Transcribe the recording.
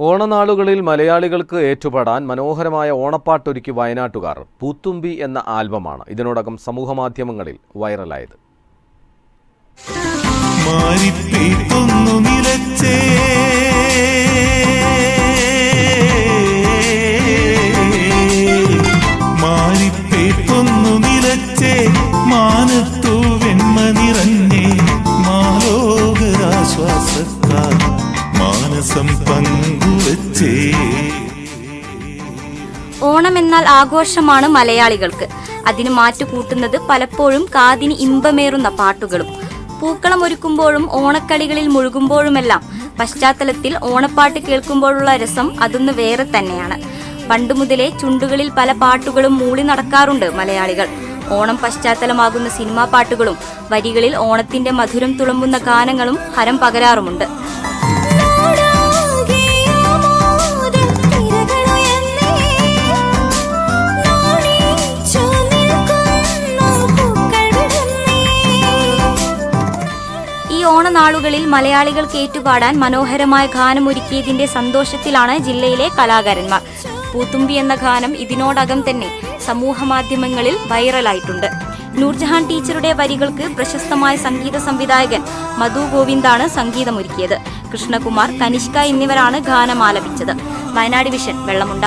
ഓണനാളുകളിൽ മലയാളികൾക്ക് ഏറ്റുപാടാൻ മനോഹരമായ ഓണപ്പാട്ടൊരുക്കി വയനാട്ടുകാർ പൂത്തുമ്പി എന്ന ആൽബമാണ് ഇതിനോടകം സമൂഹമാധ്യമങ്ങളിൽ വൈറലായത്. മാനത്തു മാനസം ഓണം എന്നാൽ ആഘോഷമാണ് മലയാളികൾക്ക്. അതിന് മാറ്റുകൂട്ടുന്നത് പലപ്പോഴും കാതിന് ഇമ്പമേറുന്ന പാട്ടുകളും. പൂക്കളം ഒരുക്കുമ്പോഴും ഓണക്കളികളിൽ മുഴുകുമ്പോഴുമെല്ലാം പശ്ചാത്തലത്തിൽ ഓണപ്പാട്ട് കേൾക്കുമ്പോഴുള്ള രസം അതൊന്ന് വേറെ തന്നെയാണ്. പണ്ടു മുതലേ ചുണ്ടുകളിൽ പല പാട്ടുകളും മൂളി നടക്കാറുണ്ട് മലയാളികൾ. ഓണം പശ്ചാത്തലമാകുന്ന സിനിമാ പാട്ടുകളും വരികളിൽ ഓണത്തിന്റെ മധുരം തുളുമ്പുന്ന ഗാനങ്ങളും ഹരം പകരാറുമുണ്ട്. ഓണനാളുകളിൽ മലയാളികൾക്ക് ഏറ്റുപാടാൻ മനോഹരമായ ഗാനമൊരുക്കിയതിന്റെ സന്തോഷത്തിലാണ് ജില്ലയിലെ കലാകാരന്മാർ. പൂത്തുമ്പി എന്ന ഗാനം ഇതിനോടകം തന്നെ സമൂഹ മാധ്യമങ്ങളിൽ വൈറലായിട്ടുണ്ട്. നൂർജഹാൻ ടീച്ചറുടെ വരികൾക്ക് പ്രശസ്തമായ സംഗീത സംവിധായകൻ മധു ഗോവിന്ദാണ് സംഗീതമൊരുക്കിയത്. കൃഷ്ണകുമാർ കനിഷ്ക എന്നിവരാണ് ഗാനം ആലപിച്ചത് വയനാട് വിഷൻ വെള്ളമുണ്ട.